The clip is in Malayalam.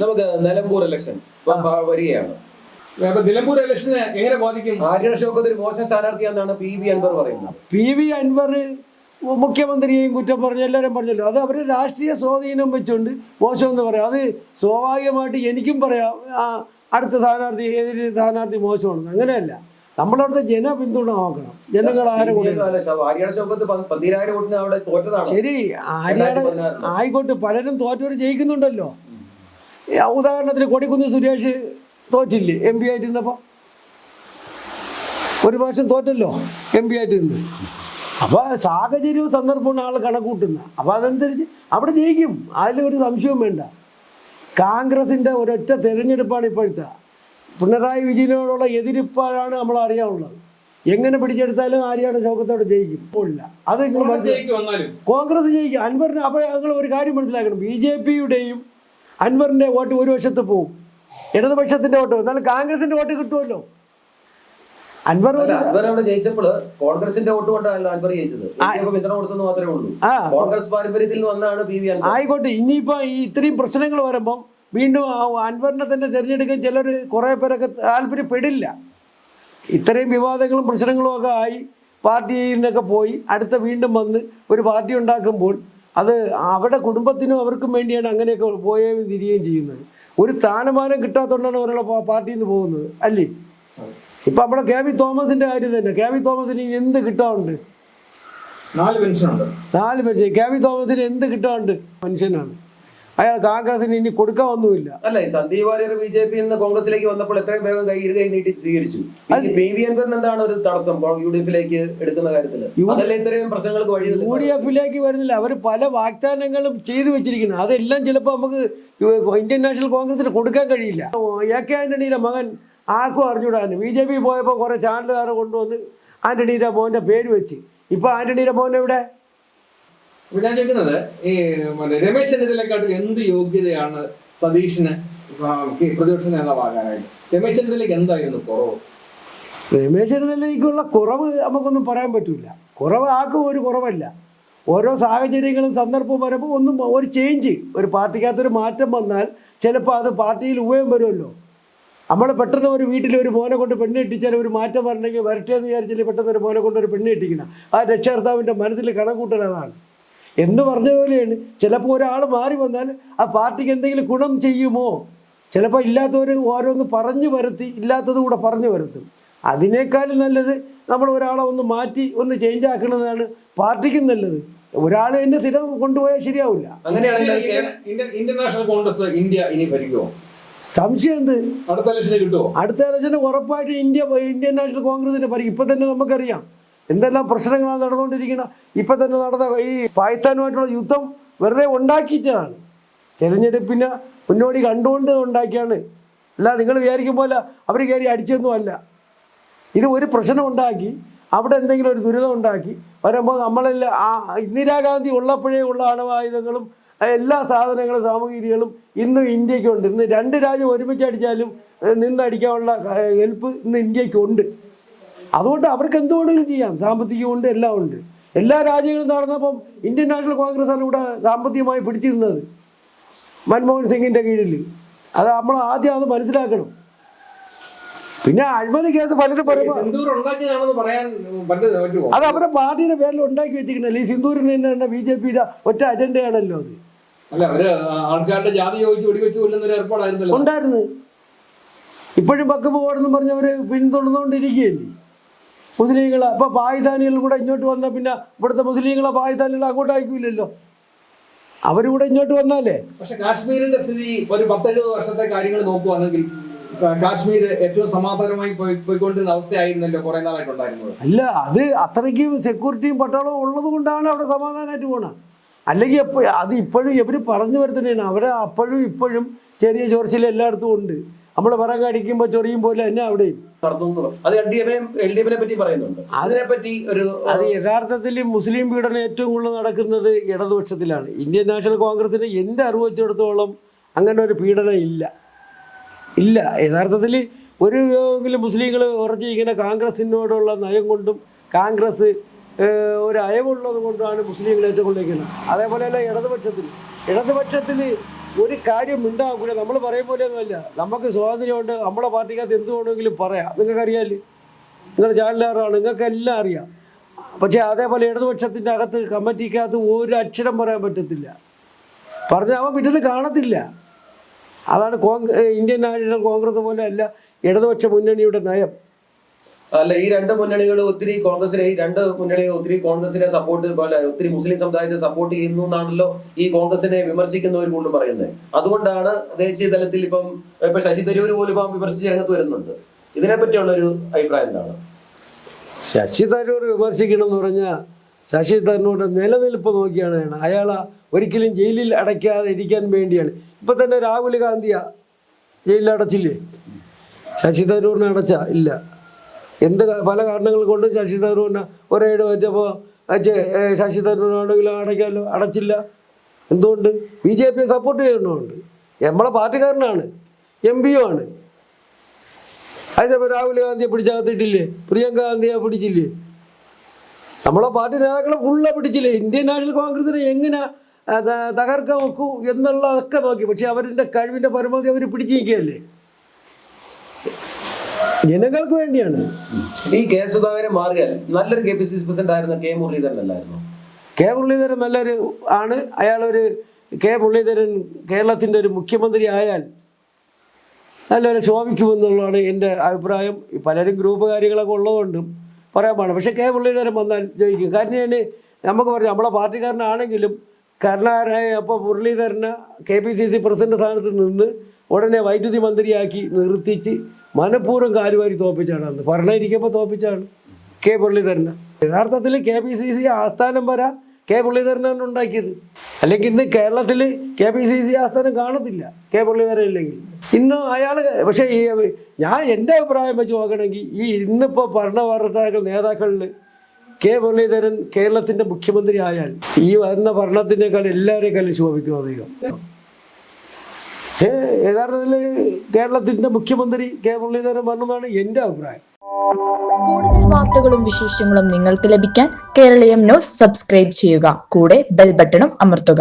നമുക്ക് നിലമ്പൂർ ഇലക്ഷൻ വരികയാണ്. നിലമ്പൂർ ഇലക്ഷന് എങ്ങനെ ബാധിക്കും? ആര്യൻ ഷൗക്കത്ത് ഒരു മോശം സ്ഥാനാർത്ഥിയാണെന്നാണ് പി വി അൻവർ പറയുന്നത്. പി വി അൻവർ മുഖ്യമന്ത്രിയെയും കുറ്റം പറഞ്ഞു എല്ലാവരും പറഞ്ഞല്ലോ. അത് അവർ രാഷ്ട്രീയ സ്വാധീനം വെച്ചുകൊണ്ട് മോശമെന്ന് പറയാം. അത് സ്വാഭാവികമായിട്ട് എനിക്കും പറയാം. ആ, അടുത്ത സ്ഥാനാർത്ഥി ഏതൊരു സ്ഥാനാർത്ഥി മോശമാണെന്ന്. അങ്ങനെയല്ല. നമ്മളവിടുത്തെ ജനപിന്തുണ നോക്കണം. ജനങ്ങൾ ആരും ശരി ആര്യാട് ആയിക്കോട്ടെ പലരും തോറ്റവർ ജയിക്കുന്നുണ്ടല്ലോ. ഉദാഹരണത്തിന് കൊടിക്കുന്ന് സുരേഷ് തോറ്റില്ലേ? എം പി ആയിട്ട് നിന്നപ്പോൾ ഒരു പ്രാവശ്യം തോറ്റല്ലോ? എം പി ആയിട്ട് നിന്ന് അപ്പോൾ സാഹചര്യവും സന്ദർഭവും ആൾ കണക്കൂട്ടുന്ന അപ്പോൾ അതനുസരിച്ച് അവിടെ ജയിക്കും. അതിലൊരു സംശയവും വേണ്ട. കോൺഗ്രസിന്റെ ഒരൊറ്റ തെരഞ്ഞെടുപ്പാണ് ഇപ്പോഴത്തെ. പിണറായി വിജയനോടുള്ള എതിരിപ്പാണ് നമ്മൾ അറിയാനുള്ളത്. എങ്ങനെ പിടിച്ചെടുത്താലും ആര്യാണ് ശോകത്തോടെ ജയിക്കും. ഇല്ല. അത് കോൺഗ്രസ് ജയിക്കും വന്നാലും കോൺഗ്രസ് ജയിക്കും. അൻവറിന് അപ്പോൾ ഞങ്ങൾ ഒരു കാര്യം മനസ്സിലാക്കണം. ബി ജെ പിയുടെയും അൻവറിന്റെ വോട്ട് ഒരു വശത്ത് പോവും ഇടതുപക്ഷത്തിന്റെ വോട്ട് എന്നാലും കോൺഗ്രസിന്റെ വോട്ട് കിട്ടുമല്ലോ. അൻവർ അൻവർ അവിടെ ജയിച്ചപ്പോൾ കോൺഗ്രസിന്റെ വോട്ട് അൻവർ ജയിച്ചത്. പിന്തുണ കൊടുത്തെന്ന് മാത്രമേ ഉള്ളൂ. ആ കോൺഗ്രസ് പാരമ്പര്യത്തിൽ വന്നാണ് പി വി അൻവർ. ആയിക്കോട്ടെ ഇനിയിപ്പോ ഈ ഇത്രയും പ്രശ്നങ്ങൾ വരുമ്പം വീണ്ടും അൻവറിനെ തന്നെ തിരഞ്ഞെടുക്കാൻ ചിലർ കുറേ പേരൊക്കെ താല്പര്യപ്പെടില്ല. ഇത്രയും വിവാദങ്ങളും പ്രശ്നങ്ങളും ഒക്കെ ആയി പാർട്ടിയിൽ നിന്നൊക്കെ പോയി അടുത്ത വീണ്ടും വന്ന് ഒരു പാർട്ടി ഉണ്ടാക്കുമ്പോൾ അത് അവരുടെ കുടുംബത്തിനും അവർക്കും വേണ്ടിയാണ് അങ്ങനെയൊക്കെ പോയേയും തിരികുകയും ചെയ്യുന്നത്. ഒരു സ്ഥാനമാനം കിട്ടാത്തതുകൊണ്ടാണ് ഒരാളെ പാ- പാർട്ടിയിൽ നിന്ന് പോകുന്നത് അല്ലേ? ഇപ്പം നമ്മുടെ കെ വി തോമസിന്റെ കാര്യം തന്നെ. കെ വി തോമസിന് എന്ത് കിട്ടാറുണ്ട് നാല് പെൻഷനുണ്ട്. നാല് പെൻഷൻ. കെ വി തോമസിന് എന്ത് കിട്ടാറുണ്ട് മനുഷ്യനാണ്. അയാൾ കോൺഗ്രസിന് ഇനി കൊടുക്കാൻ ഒന്നുമില്ല. അല്ല ഈ Sandeep Varier B J P കോൺഗ്രസിലേക്ക് വന്നപ്പോൾ എത്രയും വേഗം കൈ കൈ നീട്ടി സ്വീകരിച്ചു. പി വി അൻവറിന് എന്താണ് ഒരു തടസ്സം? യു ഡി എഫിലേക്ക് എടുക്കുന്ന കാര്യത്തിൽ അതല്ല ഇത്രയും പ്രശ്നങ്ങൾക്ക് വഴി യു ഡി എഫിലേക്ക് വരുന്നില്ല. അവർ പല വാഗ്ദാനങ്ങളും ചെയ്തു വെച്ചിരിക്കുന്നു. അതെല്ലാം ചിലപ്പോൾ നമുക്ക് ഇന്ത്യൻ നാഷണൽ കോൺഗ്രസിന് കൊടുക്കാൻ കഴിയില്ല. എ കെ ആന്റണിയുടെ മകൻ ആക്കും അറിഞ്ഞുവിടാനും ബി ജെ പി പോയപ്പോൾ കുറേ ചാനലുകാരെ കൊണ്ടുവന്ന് ആന്റണിയുടെ മോന്റെ പേര് വെച്ച്. ഇപ്പൊ ആന്റണിയുടെ മോൻ എവിടെ? ഞാൻ ചോദിക്കുന്നത് ഈ മറ്റേ രമേശ് ചെന്നിത്തലക്കാട്ടിൽ എന്ത് യോഗ്യതയാണ് സതീഷിന് പ്രതിപക്ഷ നേതാവാകാനായിട്ട് രമേശ് ചെന്നിത്തലയ്ക്ക് എന്തായിരുന്നു കുറവ്? രമേശ് ചെന്നിത്തലയ്ക്കുള്ള കുറവ് നമുക്കൊന്നും പറയാൻ പറ്റില്ല കുറവ് ആർക്കും ഒരു കുറവല്ല. ഓരോ സാഹചര്യങ്ങളും സന്ദർഭവും വരുമ്പോൾ ഒന്നും ഒരു ചേഞ്ച് ഒരു പാർട്ടിക്കകത്തൊരു മാറ്റം വന്നാൽ ചിലപ്പോൾ അത് പാർട്ടിയിൽ ഉപയോഗം വരുമല്ലോ. നമ്മൾ പെട്ടെന്ന് ഒരു വീട്ടിൽ ഒരു മോനെ കൊണ്ട് പെണ്ണ് കെട്ടിച്ചാൽ ഒരു മാറ്റം വരണമെങ്കിൽ വരട്ടെ എന്ന് വിചാരിച്ചാൽ പെട്ടെന്ന് ഒരു മോനെ കൊണ്ട് ഒരു പെണ്ണ് കെട്ടിക്കണം? ആ രക്ഷകർത്താവിന്റെ മനസ്സിൽ കണക്കൂട്ടൽ അതാണ്. എന്ന് പറഞ്ഞ പോലെയാണ്. ചിലപ്പോൾ ഒരാൾ മാറി വന്നാൽ ആ പാർട്ടിക്ക് എന്തെങ്കിലും ഗുണം ചെയ്യുമോ? ചിലപ്പോൾ ഇല്ലാത്തവർ ഓരോന്ന് പറഞ്ഞു വരുത്തി ഇല്ലാത്തത് കൂടെ പറഞ്ഞു വരുത്തും. അതിനേക്കാളും നല്ലത് നമ്മൾ ഒരാളെ ഒന്ന് മാറ്റി ഒന്ന് ചേഞ്ച് ആക്കുന്നതാണ് പാർട്ടിക്കും നല്ലത്. ഒരാൾ എന്നെ സ്ഥിരം കൊണ്ടുപോയാൽ ശരിയാവില്ല. അങ്ങനെയാണെങ്കിൽ അത് Indian- Indian- Indian National Congress India ഇനി ഭരിക്കുമോ സംശയം എന്ത്? അടുത്ത ഇലക്ഷന് കിട്ടുമോ അടുത്ത ഇലക്ഷന് ഉറപ്പായിട്ടും ഇന്ത്യ ഇന്ത്യൻ നാഷണൽ കോൺഗ്രസിന്റെ ഭരിക്കും. ഇപ്പൊ തന്നെ നമുക്കറിയാം. എന്തെല്ലാം പ്രശ്നങ്ങളാണ് നടന്നുകൊണ്ടിരിക്കുന്നത് ഇപ്പം തന്നെ നടന്ന ഈ പാകിസ്ഥാനുമായിട്ടുള്ള യുദ്ധം വെറുതെ ഉണ്ടാക്കിച്ചതാണ്. തിരഞ്ഞെടുപ്പിന് മുന്നോടി കണ്ടുകൊണ്ട് ഉണ്ടാക്കിയാണ്. അല്ല നിങ്ങൾ വിചാരിക്കും പോലെ അവർ കയറി അടിച്ചൊന്നും അല്ല. ഇത് ഒരു പ്രശ്നം ഉണ്ടാക്കി അവിടെ എന്തെങ്കിലും ഒരു ദുരിതം ഉണ്ടാക്കി വരുമ്പോൾ നമ്മളെല്ലാം ആ ഇന്ദിരാഗാന്ധി ഉള്ളപ്പോഴേ ഉള്ള അണവായുധങ്ങളും എല്ലാ സാധനങ്ങളും സാമഗ്രികളും ഇന്ന് ഇന്ത്യക്കുണ്ട്. ഇന്ന് രണ്ട് രാജ്യം ഒരുമിച്ച് അടിച്ചാലും നിന്നടിക്കാനുള്ള ഹെൽപ്പ് ഇന്ന് ഇന്ത്യക്കുണ്ട്. അതുകൊണ്ട് അവർക്ക് എന്തുകൊണ്ടെങ്കിലും ചെയ്യാം. സാമ്പത്തികമുണ്ട് എല്ലാം ഉണ്ട്. എല്ലാ രാജ്യങ്ങളും നടന്നപ്പം ഇന്ത്യൻ നാഷണൽ കോൺഗ്രസ് ആണ് ഇവിടെ സാമ്പത്തികമായി പിടിച്ചിരുന്നത്. മൻമോഹൻ സിംഗിന്റെ കീഴിൽ അത് നമ്മൾ ആദ്യം അത് മനസ്സിലാക്കണം. പിന്നെ അഴിമതി കേസ് പലരും പറയുമ്പോൾ അത് അവരുടെ പാർട്ടിയുടെ പേരിൽ ഉണ്ടാക്കി വെച്ചിരിക്കണല്ലോ ഈ സിന്ദൂരിന് തന്നെ തന്നെ ബി ജെ പിയുടെ ഒറ്റ അജണ്ടയാണല്ലോ അത്. അല്ല അവർ ആൾക്കാരുടെ ജാതി ചോദിച്ച് വെടിവെച്ച് കൊല്ലുന്ന ഒരു ഏർപ്പാടായിരുന്നല്ലോ. ഉണ്ടായിരുന്നു. ഇപ്പോഴും പക്കപ്പ് പോകണമെന്ന് പറഞ്ഞവര് പിന്തുടർന്നുകൊണ്ടിരിക്കുകയല്ലേ? മുസ്ലിങ്ങൾ ഇപ്പൊ പാകിസ്ഥാനികൾ കൂടെ ഇങ്ങോട്ട് വന്നാൽ പിന്നെ ഇവിടുത്തെ മുസ്ലിങ്ങളെ പാകിസ്ഥാനികൾ അങ്ങോട്ട് അയക്കൂലല്ലോ അവരിവിടെ ഇങ്ങോട്ട് വന്നാലേ? പക്ഷെ കാശ്മീരിന്റെ സ്ഥിതി ഒരു പത്തെഴുപത് വർഷത്തെ കാര്യങ്ങൾ നോക്കുവാണെങ്കിൽ കാശ്മീർ ഏറ്റവും സമാധാനമായി പോയി പോയിക്കൊണ്ടിരുന്ന അവസ്ഥയായിരുന്നല്ലോ കുറെ നാളായിട്ടുണ്ടായിരുന്നത് അല്ല അത് അത്രയ്ക്കും സെക്യൂരിറ്റിയും പട്ടാളവും ഉള്ളത് കൊണ്ടാണ് അവിടെ സമാധാനമായിട്ട് പോണത് അല്ലെങ്കിൽ എപ്പോ അത് ഇപ്പോഴും ഇവർ പറഞ്ഞു വരുത്തണേണ് അവരെ അപ്പോഴും ഇപ്പോഴും ചെറിയ ചോർച്ചയിൽ എല്ലായിടത്തും ഉണ്ട്. നമ്മൾ വിറക് അടിക്കുമ്പോൾ ചൊറിയും പോലെ തന്നെ അവിടെയും. നടന്നു അത് എൽ ഡി എഫിനെ എൽ ഡി എഫിനെ പറ്റി പറയുന്നുണ്ട്. അതിനെപ്പറ്റി ഒരു അത് യഥാർത്ഥത്തിൽ മുസ്ലിം പീഡനം ഏറ്റവും കൂടുതൽ നടക്കുന്നത് ഇടതുപക്ഷത്തിലാണ്. ഇന്ത്യൻ നാഷണൽ കോൺഗ്രസിന് എന്റെ അറിവ് വെച്ചിടത്തോളം അങ്ങനെ ഒരു പീഡനം ഇല്ല. ഇല്ല. യഥാർത്ഥത്തിൽ ഒരു മുസ്ലിങ്ങൾ ഇങ്ങനെ കോൺഗ്രസിനോടുള്ള നയം കൊണ്ടും കോൺഗ്രസ് ഒരു അയവുള്ളത് കൊണ്ടാണ് മുസ്ലിങ്ങൾ ഏറ്റവും കൂടുതൽ നിൽക്കുന്നത് അതേപോലെ തന്നെ ഇടതുപക്ഷത്തിൽ. ഇടതുപക്ഷത്തിൽ ഒരു കാര്യം ഉണ്ടാകൂല നമ്മൾ പറയും പോലെ ഒന്നുമല്ല നമുക്ക് സ്വാതന്ത്ര്യമുണ്ട് നമ്മളെ പാർട്ടിക്കകത്ത് എന്ത് വേണമെങ്കിലും പറയാം. നിങ്ങൾക്ക് അറിയാമല്ലേ നിങ്ങളുടെ ചാനലുകാരാണ് നിങ്ങൾക്ക് എല്ലാം അറിയാം. പക്ഷേ അതേപോലെ ഇടതുപക്ഷത്തിന്റെ അകത്ത് കമ്മിറ്റിക്കകത്ത് ഒരു അക്ഷരം പറയാൻ പറ്റത്തില്ല. പറഞ്ഞ അവൻ പിറ്റത് കാണത്തില്ല. അതാണ് കോൺഗ്രസ് ഇന്ത്യൻ നാഷണൽ കോൺഗ്രസ് പോലെ അല്ല ഇടതുപക്ഷ മുന്നണിയുടെ നയം. അല്ല ഈ രണ്ട് മുന്നണികൾ ഒത്തിരി കോൺഗ്രസിലെ ഈ രണ്ട് മുന്നണികൾ ഒത്തിരി കോൺഗ്രസിനെ സപ്പോർട്ട് ഒത്തിരി മുസ്ലിം സമുദായത്തെ സപ്പോർട്ട് ചെയ്യുന്നു എന്നാണല്ലോ ഈ കോൺഗ്രസിനെ വിമർശിക്കുന്നവർ കൂടുതലും പറയുന്നത് അതുകൊണ്ടാണ് ദേശീയ തലത്തിൽ ഇപ്പം ഇപ്പൊ ശശി തരൂർ പോലും ഇപ്പം വിമർശിച്ച് രംഗത്ത് വരുന്നുണ്ട്. ഇതിനെ പറ്റിയുള്ള ഒരു അഭിപ്രായം എന്താണ്? ശശി തരൂർ വിമർശിക്കണം എന്ന് പറഞ്ഞാൽ ശശി തരൂരിന്റെ നിലനിൽപ്പ് നോക്കിയാണ് അയാൾ ഒരിക്കലും ജയിലിൽ അടയ്ക്കാതെ ഇരിക്കാൻ വേണ്ടിയാണ്. ഇപ്പം തന്നെ രാഹുൽ ഗാന്ധിയാ ജയിലിൽ അടച്ചില്ലേ? ശശി തരൂരിനെ അടച്ച? ഇല്ല. എന്ത് പല കാരണങ്ങൾ കൊണ്ടും ശശി തരൂരിന് ഒരേട് വെച്ചപ്പോൾ ശശി തരൂരാണെങ്കിലും അടയ്ക്കാമല്ലോ അടച്ചില്ല. എന്തുകൊണ്ട്? ബി ജെ പിയെ സപ്പോർട്ട് ചെയ്യുന്നുണ്ട് നമ്മളെ പാർട്ടിക്കാരനാണ് എം പിയും ആണ്. അതിപ്പോൾ രാഹുൽ ഗാന്ധിയെ പിടിച്ചകത്തിട്ടില്ലേ? പ്രിയങ്ക ഗാന്ധിയെ പിടിച്ചില്ലേ? നമ്മളെ പാർട്ടി നേതാക്കളെ ഫുള്ള പിടിച്ചില്ലേ? ഇന്ത്യൻ നാഷണൽ കോൺഗ്രസിനെ എങ്ങനെ തകർക്കാൻ വെക്കൂ എന്നുള്ളതൊക്കെ നോക്കി. പക്ഷെ അവരുടെ കഴിവിന്റെ പരമാവധി അവർ പിടിച്ചു നിൽക്കുകയല്ലേ ജനങ്ങൾക്ക് വേണ്ടിയാണ്. ഈ കെ സുധാകരൻ മാറിയാൽ നല്ലൊരു K P C C president ആയിരുന്ന കെ മുരളീധരൻ അല്ലായിരുന്നു കെ മുരളീധരൻ നല്ലൊരു ആണ്. അയാളൊരു കെ മുരളീധരൻ കേരളത്തിന്റെ ഒരു മുഖ്യമന്ത്രി ആയാൽ നല്ലൊരു ശോഭിക്കുമെന്നുള്ളതാണ് എന്റെ അഭിപ്രായം. പലരും ഗ്രൂപ്പ് കാര്യങ്ങളൊക്കെ ഉള്ളതുകൊണ്ടും പറയാൻ പാടില്ല. പക്ഷേ കെ മുരളീധരൻ വന്നാൽ ജയിക്കും. കാരണം ഞാൻ നമുക്ക് പറയാം നമ്മളെ പാർട്ടിക്കാരനാണെങ്കിലും കരുണാകരനായ അപ്പോൾ മുരളീധരനെ K P C C president സ്ഥാനത്ത് നിന്ന് ഉടനെ വൈദ്യുതി മന്ത്രിയാക്കി നിർത്തിച്ച് മനഃപൂർവം കാലുവാരി തോപ്പിച്ചാണ് അന്ന്. ഭരണയിരിക്കുമ്പോൾ തോപ്പിച്ചാണ് കെ മുരളീധരനെ. യഥാർത്ഥത്തിൽ കെ പി സി സി ആസ്ഥാനം വര കെ മുരളീധരനാണ് ഉണ്ടാക്കിയത്. അല്ലെങ്കിൽ ഇന്ന് കേരളത്തിൽ കെ പി സി സി ആസ്ഥാനം കാണത്തില്ല കെ മുരളീധരൻ ഇല്ലെങ്കിൽ. ഇന്ന് അയാൾ പക്ഷേ ഈ ഞാൻ എന്റെ അഭിപ്രായം വെച്ച് നോക്കണമെങ്കിൽ ഈ ഇന്നിപ്പോൾ ഭരണവാർത്താക്കൾ നേതാക്കളിൽ കെ മുരളീധരൻ കേരളത്തിന്റെ മുഖ്യമന്ത്രി ആയാൽ ഈ വരുന്ന ഭരണത്തിനേക്കാൾ എല്ലാവരെക്കാളും ശോഭിക്കും അധികം. യഥാർത്ഥത്തിൽ കേരളത്തിന്റെ മുഖ്യമന്ത്രി കെ മുരളീധരൻ വന്നതാണ് എന്റെ അഭിപ്രായം. കൂടുതൽ വാർത്തകളും വിശേഷങ്ങളും നിങ്ങൾക്ക് ലഭിക്കാൻ കേരളീയം ന്യൂസ് സബ്സ്ക്രൈബ് ചെയ്യുക. കൂടെ ബെൽ ബട്ടണും അമർത്തുക.